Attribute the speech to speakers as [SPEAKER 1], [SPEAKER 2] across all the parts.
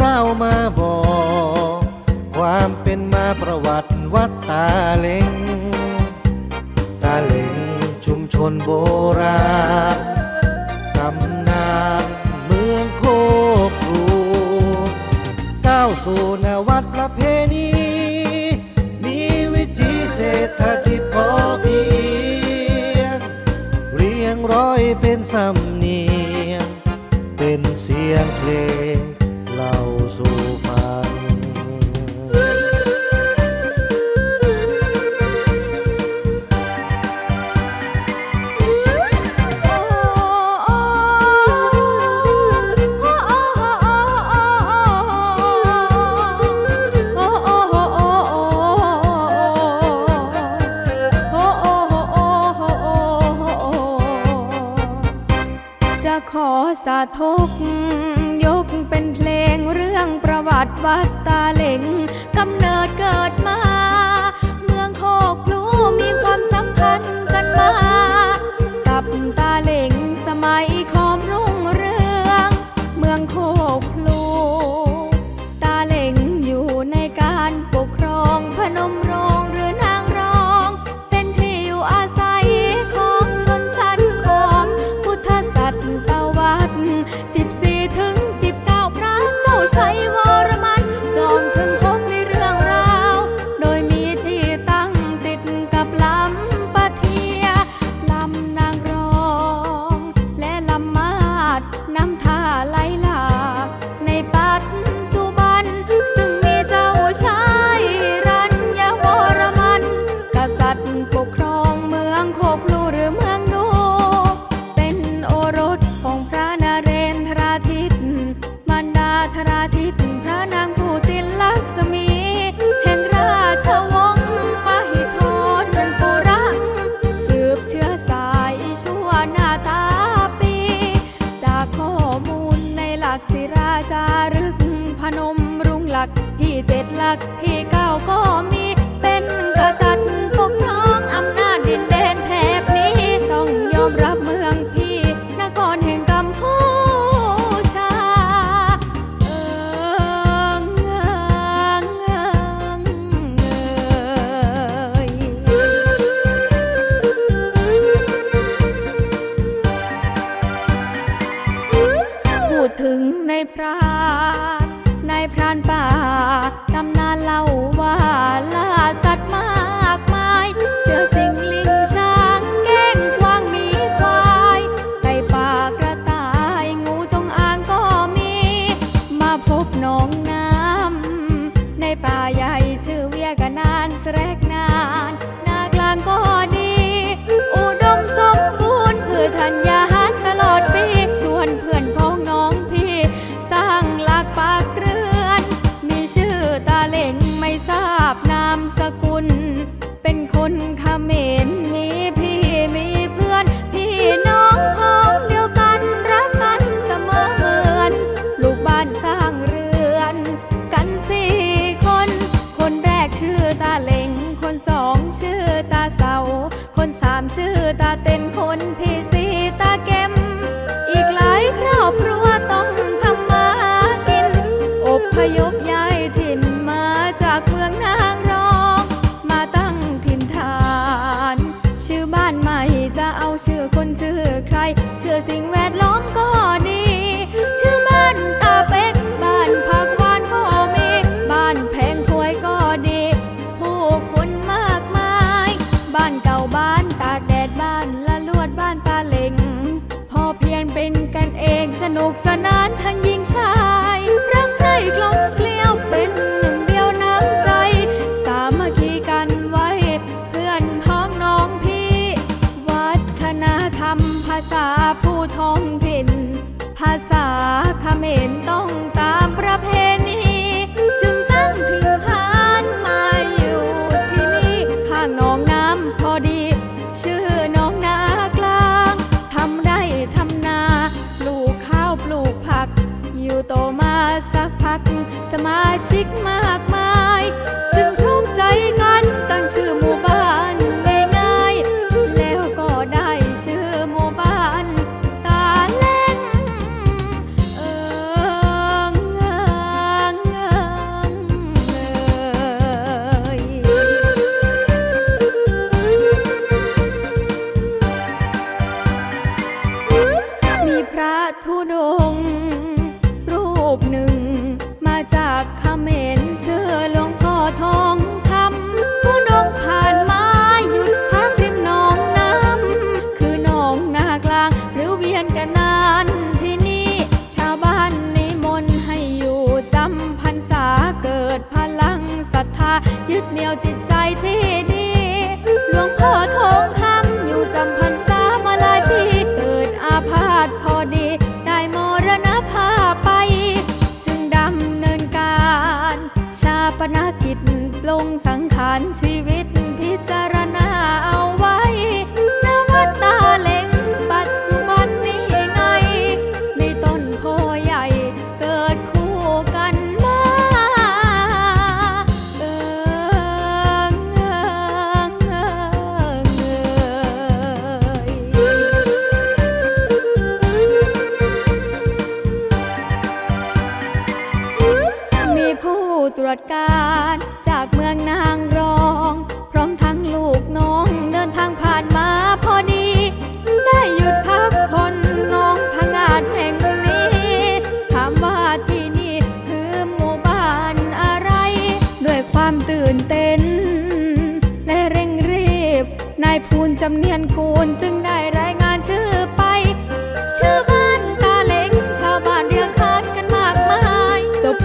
[SPEAKER 1] เรามาบอก ความเป็นมา
[SPEAKER 2] ประวัติวัดตาเล็ง ตาเล็งชุมชนโบราณตำนานเมืองโคกรูก้าวสู่นวัดประเพณีมีวิธีเศรษฐกิจพอเพียง เรียงร้อยเป็นสำเนียง เป็นเสียงเพลง เล่าสู่ฟังจะขอสาธกยกเป็นเพ วัดตาเหล็งกำเนิดเกิดมา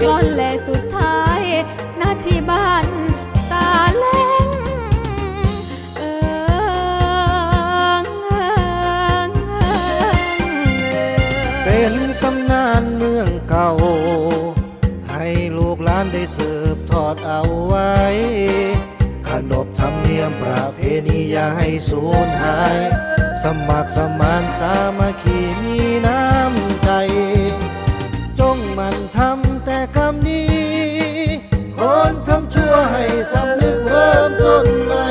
[SPEAKER 2] ยจบก่อนและสุดท้ายหน้าที่บ้านตาเล็งเอิงเอิงเอิง
[SPEAKER 1] เป็นตำนานเมืองเก่า ให้ลูกหลานได้สืบทอดเอาไว้ ขนบธรรมเนียมประเพณีอย่าให้สูญหาย สมัครสมานสามัคคีมีน้ำใจ จงมันทำ ความชั่วให้สำนึกเริ่มต้นใหม่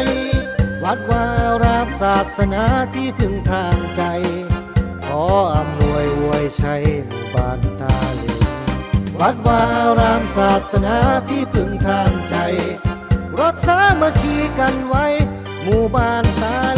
[SPEAKER 1] วัดวารามศาสนาที่พึ่งทางใจ ขออำนวยอวยชัยหมู่บ้านตาเลวัดวาอารามศาสนาที่พึ่งทางใจ รักษามาคีกันไว้ หมู่บ้านตา